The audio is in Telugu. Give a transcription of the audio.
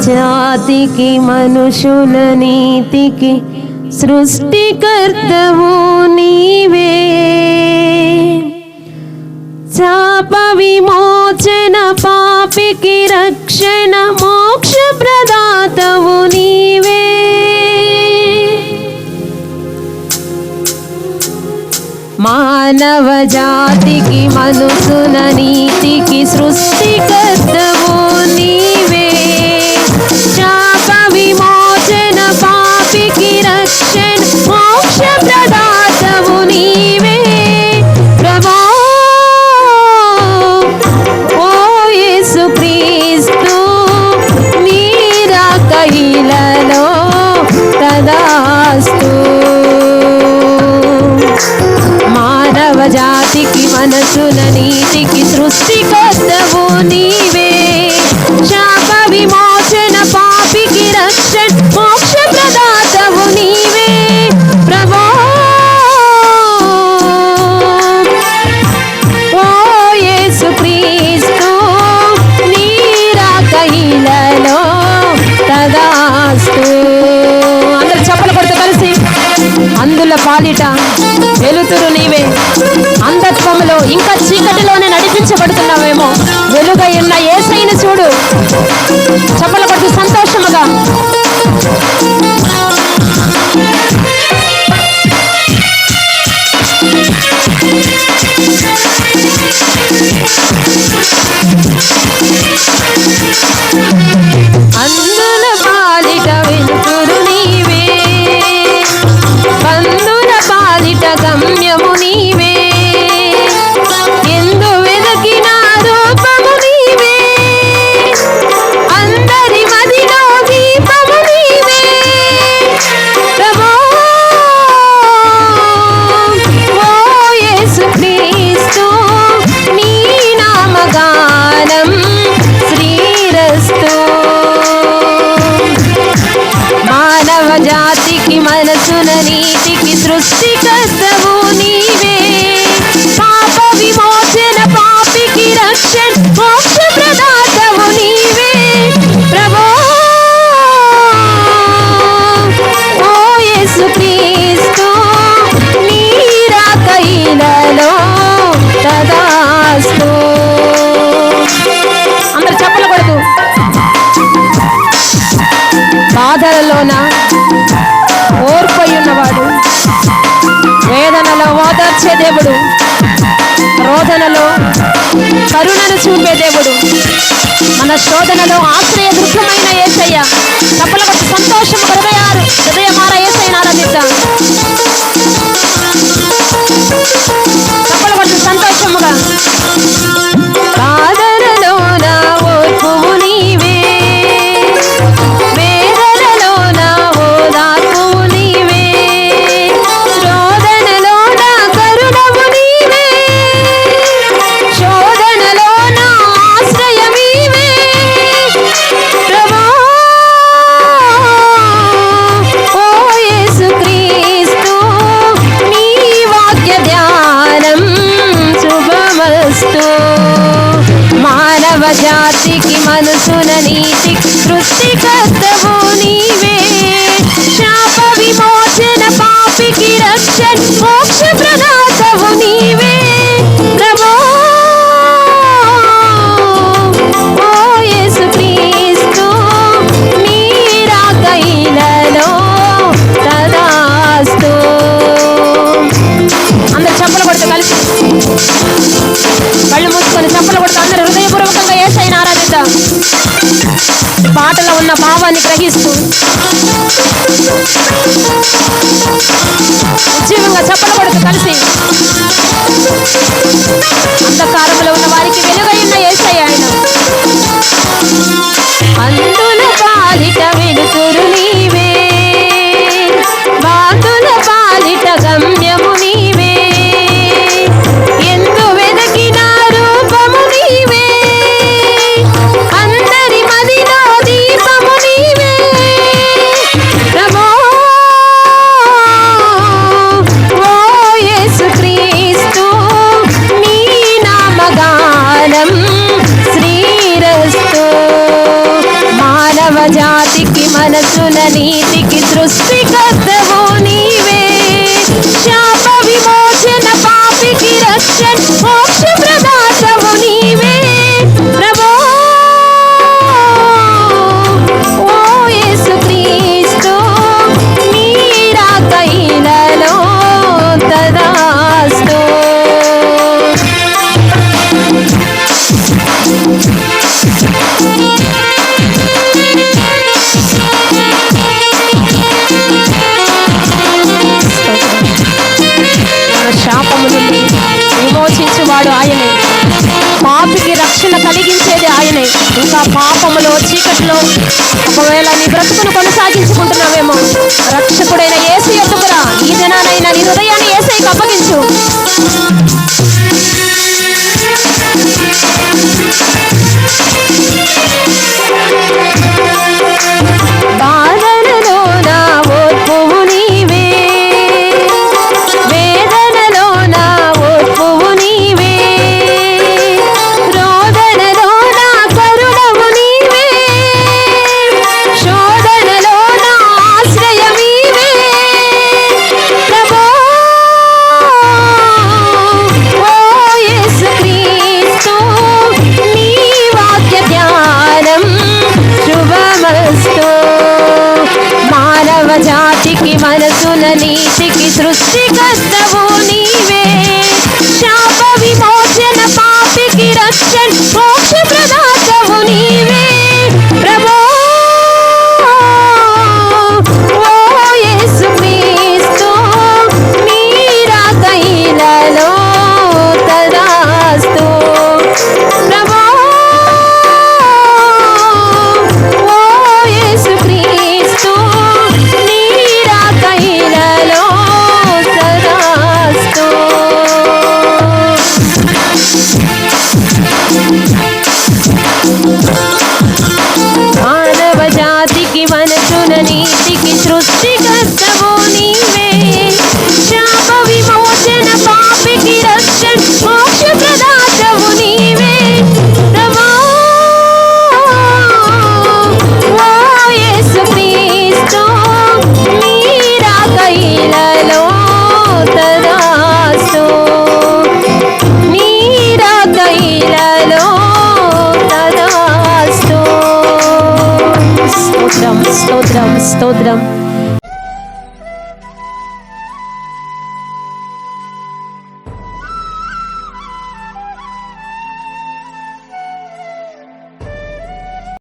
జాతికి మనుషుల నీతికి సృష్టికర్తవు నీవే చాప విమోచన పాపికి రక్షణ మోక్ష ప్రదాతవు నీవే మానవ జాతికి మనుషుల నీతికి సృష్టికర్తవు జాతికి మనసుల నీతికి సృష్టికర్తవు నీవే. శాప విమో వెలుతురు నీవే. అంధత్వములో ఇంకా చీకటిలోనే నడిపించబడుతున్నావేమో. వెలుగై ఉన్న ఏసైని చూడు. చప్పలు కరుణను చూపే దేవుడు. మన శోధనలో ఆశ్రయ దృఢమైన ఏసయ్య. తప్పల కొట్టి సంతోషం హృదయారు హృదయమార ఏసైనా ఆరాధిద్దాం. జాతికి మనసున నీతి సృష్టికర్తవు నీవే. శాప విమోచన పాపికి రక్షణ మోక్ష ప్రదాతవు నీవే. ప్రభో ఓ యేసుక్రీస్తు నీరా కైలలో తదాస్తు. అందరు చప్పలు కొడుతూ కలిసి. కళ్ళు మూసుకొని చప్పలు కొడుతూ అందరు హృదయపూర్వకంగా పాట పాటలో ఉన్న భావాన్ని గ్రహిస్తూ. ఉజ్జీవంగా చప్పలు కొడుతూ కలిసి. అంధకార నీతికి సృష్టి రక్షణ కలిగించేది ఆయనే. ఇంకా పాపములో చీకట్లో ఒకవేళ నీ బ్రతుకును కొనసాగించుకుంటున్నావేమో రక్షకుడైన ఏసీ ఎత్తుకురా ఈ దినానైనా నీ హృదయాన్ని ఏసైకి అప్పగించు. শিকার драм, сто драм, сто драм.